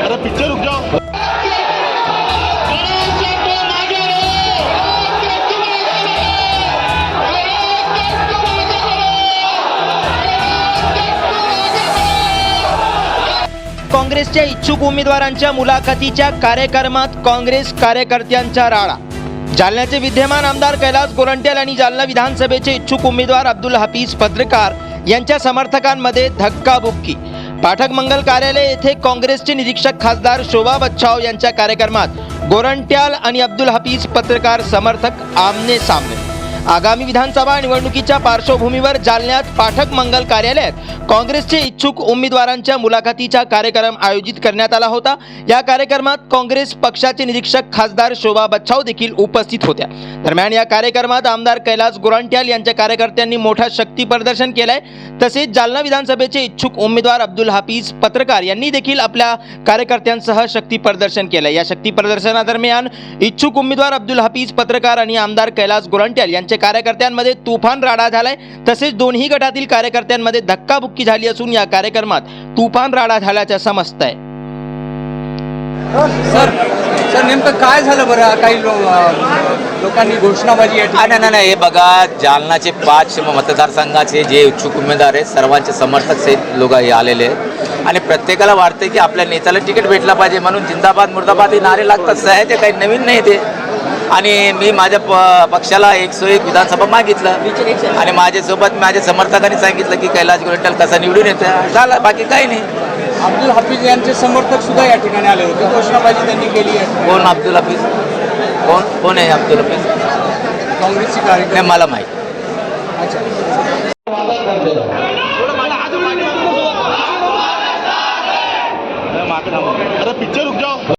अरे पिक्चर रुक जाओ काँग्रेसच्या इच्छुक उमेदवारांच्या मुलाखतीच्या कार्यक्रमात काँग्रेस कार्यकर्त्यांचा राळा जालन्याचे विद्यमान आमदार कैलास गोरंट्याल आणि जालना विधानसभेचे इच्छुक उमेदवार अब्दुल हफीज पत्रकार यांच्या समर्थकांमध्ये धक्काबुक्की पाठक मंगल कार्यालय येथे काँग्रेसचे निरीक्षक खासदार शोभा बच्छाव यांच्या कार्यक्रमात गोरंट्याल आणि अब्दुल हफीज पत्रकार समर्थक आमने सामने. आगामी विधानसभा निवडणुकीच्या पार्श्वभूमीवर जालन्यात पाठक मंगल कार्यालयात काँग्रेसचे इच्छुक उमेदवारांच्या मुलाखतीचा कार्यक्रम आयोजित करण्यात आला होता. या कार्यक्रमात काँग्रेस पक्षाचे निरीक्षक खासदार शोभा बच्छाव देखील उपस्थित होत्या. दरम्यान या कार्यक्रमात आमदार कैलास गोरांट्याल यांच्या कार्यकर्त्यांनी मोठा शक्ती प्रदर्शन केलंय. तसेच जालना विधानसभेचे इच्छुक उमेदवार अब्दुल हाफिज पत्रकार यांनी देखील आपल्या कार्यकर्त्यांसह शक्ती प्रदर्शन केलंय. या शक्ती प्रदर्शनादरम्यान इच्छुक उमेदवार अब्दुल हाफिज पत्रकार आणि आमदार कैलास गोरंट्याल यांच्या कार्यकर्त्यांमध्ये तुफान राडा झालाय. तसेच दोन्ही गटातील कार्यकर्त्यांमध्ये धक्काबुक्की झाली असून या कार्यक्रमात तुफान राडा झाल्याचं आहे सर सर नेमकं काय झालं बरं? काही लो लोकांनी घोषणाबाजी नाही नाही, नाही हे बघा जालनाचे पाच मतदारसंघाचे जे इच्छुक उमेदवार आहेत सर्वांचे समर्थक सहित लोक हे आलेले आहेत. आणि प्रत्येकाला वाटते की आपल्या नेत्याला तिकीट भेटला पाहिजे म्हणून जिंदाबाद मुर्दाबाद हे नारे लागतात. आहे ते काही नवीन नाही ते. आणि मी माझ्या प पक्षाला एकशे एक विधानसभा मागितलं. आणि माझ्यासोबत माझ्या समर्थकांनी सांगितलं की कैलास गोरंट्याल कसा निवडून येतं झालं बाकी काही नाही. अब्दुल हाफिज यांचे समर्थक सुद्धा या ठिकाणी आले होते. घोषणाबाजी त्यांनी केली आहे. कोण अब्दुल हफीज? कोण कोण आहे अब्दुल हफीज? काँग्रेसची नाही कार्यकर्ते मला माहीत. अच्छा. अरे पिक्चर रुक जाओ.